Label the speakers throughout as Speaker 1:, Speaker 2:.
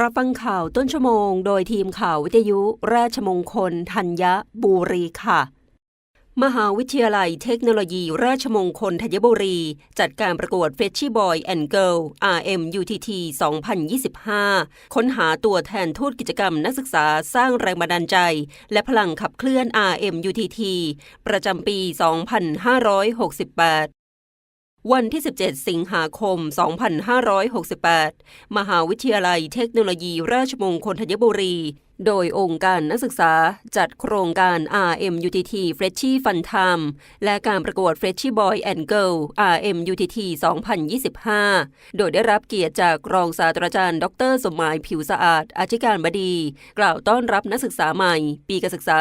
Speaker 1: รับฟังข่าวต้นชั่วโมง โดยทีมข่าววิทยุราชมงคลธัญบุรีค่ะ มหาวิทยาลัยเทคโนโลยีราชมงคลธัญบุรี จัดการประกวด f e t c h y Boy and Girl RMUTT 2025 ค้นหาตัวแทนทูตกิจกรรมนักศึกษาสร้างแรงบันดาลใจ และพลังขับเคลื่อน RMUTT ประจำปี 2568 วันที่ 17 สิงหาคม 2568 มหาวิทยาลัยเทคโนโลยีราชมงคลธัญบุรี โดยองค์การนักศึกษาจัดโครงการ RMUTT Freshie Fun Time และการประกวด Freshie Boy and Girl RMUTT 2025 โดยได้รับเกียรติจากรองศาสตราจารย์ ดร สมหมายผิวสะอาด อธิการบดี กล่าวต้อนรับนักศึกษาใหม่ ปีการศึกษา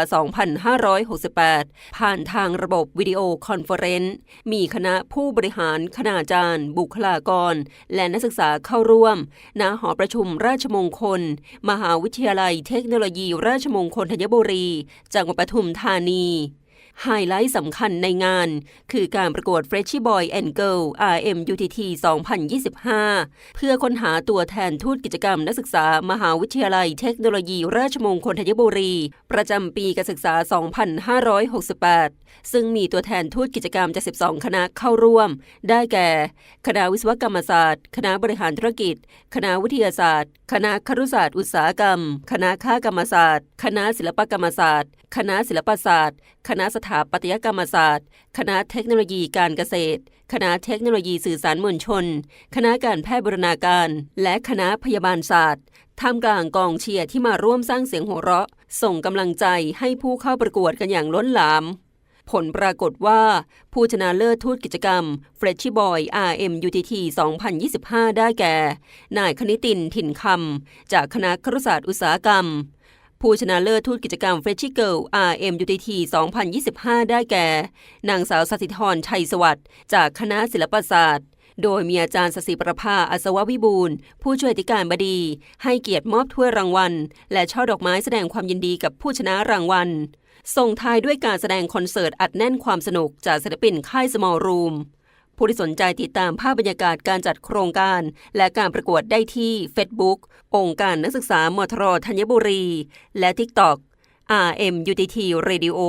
Speaker 1: 2568 ผ่านทางระบบวิดีโอคอนเฟอเรนซ์มีคณะผู้บริหาร คณาจารย์ บุคลากร และนักศึกษาเข้าร่วมณหอประชุมราชมงคล มหาวิทยาลัยเทคโนโลยีราชมงคลธัญบุรี จังหวัดปทุมธานี ไฮไลท์สำคัญในงาน คือการประกวด Freshie Boy and Girl RMUTT 2025 เพื่อค้นหาตัวแทนทูตกิจกรรมนักศึกษามหาวิทยาลัยเทคโนโลยีราชมงคลธัญบุรี ประจำปีการศึกษา 2568 ซึ่งมีตัวแทนทูตกิจกรรมจาก 12 คณะเข้าร่วม ได้แก่ คณะวิศวกรรมศาสตร์ คณะบริหารธุรกิจ คณะวิทยาศาสตร์ คณะครุศาสตร์อุตสาหกรรม คณะค้ากรรมศาสตร์ คณะศิลปกรรมศาสตร์ คณะศิลปศาสตร์ คณะสถถาปัตยกรรมศาสตร์ คณะเทคโนโลยีการเกษตร คณะเทคโนโลยีสื่อสารมวลชน คณะการแพทย์บรณาการ และคณะพยาบาลศาสตร์ท่ามกลางกองเชียร์ที่มาร่วมสร้างเสียงหัวเราะ ส่งกำลังใจให้ผู้เข้าประกวดกันอย่างล้นหลาม ผลปรากฏว่า ผู้ชนะเลิศทูตกิจกรรม f r e s h i e Boy RMUTT 2025 ได้แก่ นายคณิตินถิ่นคำจากคณะครุศาสตร์อุตสาหกรรม ผู้ชนะเลิศทูตกิจกรรม f r e s h i e Girl RMUTT 2025 ได้แก่ นางสาวสศิธรชัยสวัสดิ์จากคณะศิลปศาสตร์ โดยมีอาจารย์สศิประภาอัศววิบูลย์ผู้ช่วยอธิการบดี ให้เกียรติมอบถ้วยรางวัล และช่อดอกไม้แสดงความยินดีกับผู้ชนะรางวัล ส่งท้ายด้วยการแสดงคอนเสิร์ตอัดแน่นความสนุกจากศิลปินค่าย Small Room ผู้ที่สนใจติดตามภาพบรรยากาศการจัดโครงการ และการประกวดได้ที่ Facebook องค์การนักศึกษามทรธัญบุรี และ TikTok RMUTT Radio